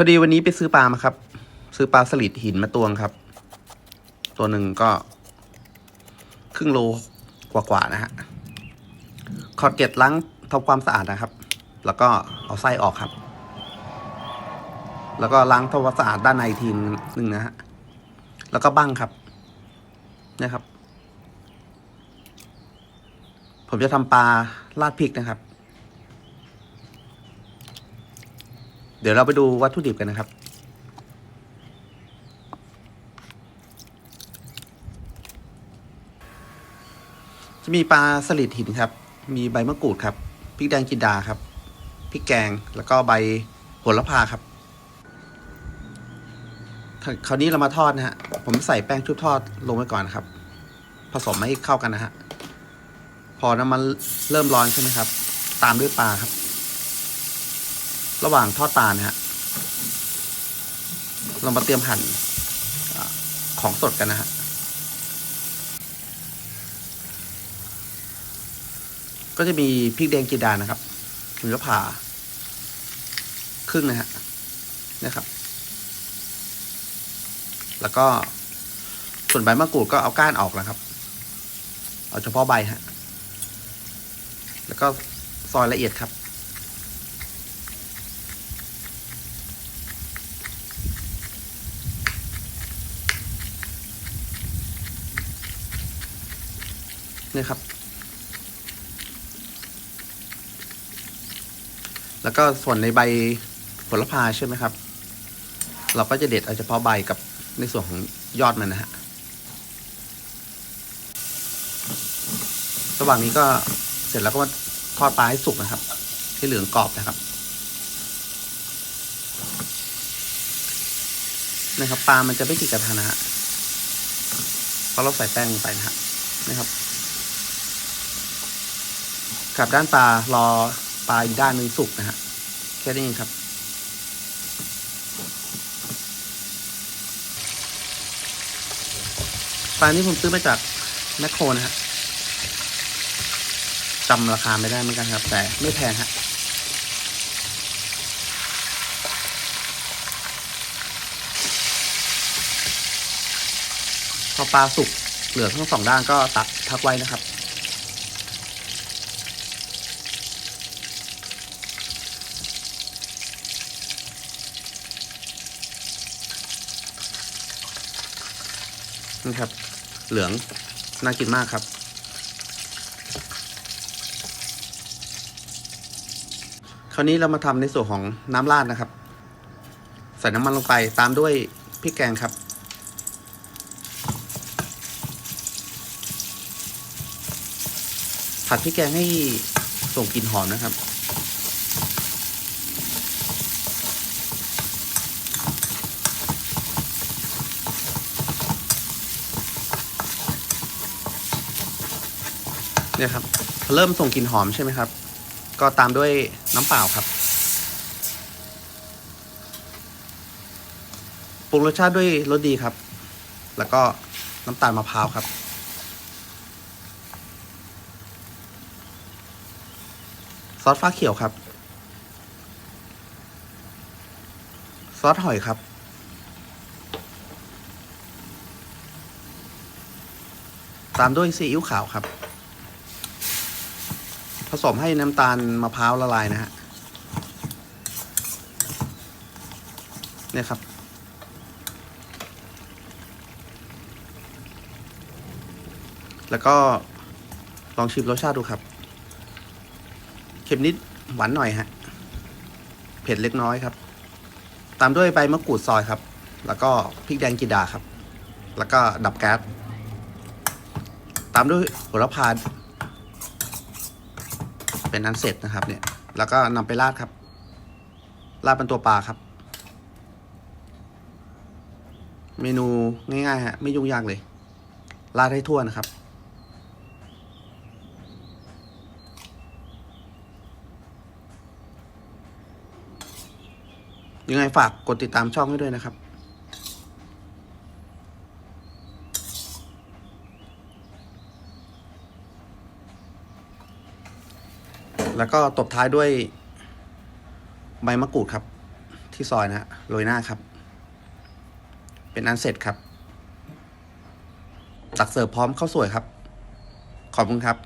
พอดีวันนี้ไปซื้อปลามาครับ ซื้อปลาสลิดหินมาตวงครับ ตัวหนึ่งก็ครึ่งโลกว่าๆนะฮะขอดเกล็ดล้างทำความสะอาดนะครับ แล้วก็เอาไส้ออกครับ แล้วก็ล้างทำความสะอาดด้านในทีหนึ่งนะฮะแล้วก็บั้งครับนะครับ ผมจะทำปลาราดพริกนะครับ เดี๋ยวเราไปดูวัตถุดิบกันนะครับ จะมีปลาสลิดหินครับ มีใบมะกรูดครับ พริกแดงจินดาครับ พริกแกง แล้วก็ใบโหระพาครับ คราวนี้เรามาทอดนะฮะ ผมใส่แป้งชุบทอดลงไปก่อนนครับ ผสมให้เข้ากันนะฮะ พอน้ำมันเริ่มร้อนใช่ไหมครับ ตามด้วยปลาครับ ระหว่างทอดปลานะฮะ เรามาเตรียมหั่นของสดกันนะฮะ ก็จะมีพริกแดงจีดานะครับหรือผ่าครึ่งนะฮะนะครับ แล้วก็ส่วนใบมะกรูดก็เอาก้านออกนะครับ เอาเฉพาะใบฮะ แล้วก็ซอยละเอียดครับ นี่ครับ แล้วก็ส่วนในใบผลพาใช่ไหมครับ เราก็จะเด็ดเอาเฉพาะใบกับในส่วนของยอดมันนะฮะระหว่างนี้ก็เสร็จแล้วก็มาทอดปลาให้สุกนะครับ ให้เหลืองกรอบนะครับนะครับปลามันจะไม่ติดกระทะนะฮะเพราะเราใส่แป้งลงไปนะฮะนะครับ กับด้านปลารอปลาอีกด้านหนึ่งสุกนะฮะแค่นี้ครับปลานี้ผมซื้อมาจากแมคโครนะฮะจำราคาไม่ได้เหมือนกันครับ แต่ไม่แพงฮะพอปลาสุกเหลือทั้งสองด้านก็ตักพักไว้นะครับ นี่ครับ เหลือง น่ากินมากครับ คราวนี้เรามาทำในส่วนของน้ำราดนะครับ ใส่น้ำมันลงไปตามด้วยพริกแกงครับผัดพริกแกงให้ส่งกลิ่นหอมนะครับ เนี่ยครับพอเริ่มส่งกลิ่นหอมใช่ไหมครับ ก็ตามด้วยน้ำเปล่าครับปรุงรสชาติด้วยรสดีครับ แล้วก็น้ำตาลมะพร้าวครับ ซอสฟ้าเขียวครับ ซอสหอยครับ ตามด้วยซีอิ๊วขาวครับ ผสมให้น้ำตาลมะพร้าวละลายนะฮะเนี่ยครับ แล้วก็ลองชิมรสชาติดูครับ เค็มนิดหวานหน่อยฮะ เผ็ดเล็กน้อยครับ ตามด้วยใบมะกรูดซอยครับ แล้วก็พริกแดงจินดาครับ แล้วก็ดับแก๊ส ตามด้วยโหระพา เป็นนั้นเสร็จนะครับ เนี่ย แล้วก็นำไปราดครับ ราดเป็นตัวปลาครับ เมนูง่ายๆฮะไม่ยุ่งยากเลยราดให้ทั่วนะครับ ยังไงฝากกดติดตามช่องให้ด้วยนะครับ แล้วก็ตบท้ายด้วยใบมะกรูดครับ ที่ซอยนะฮะโรยหน้าครับ เป็นอันเสร็จครับ ตักเสิร์ฟพร้อมข้าวสวยครับ ขอบคุณครับ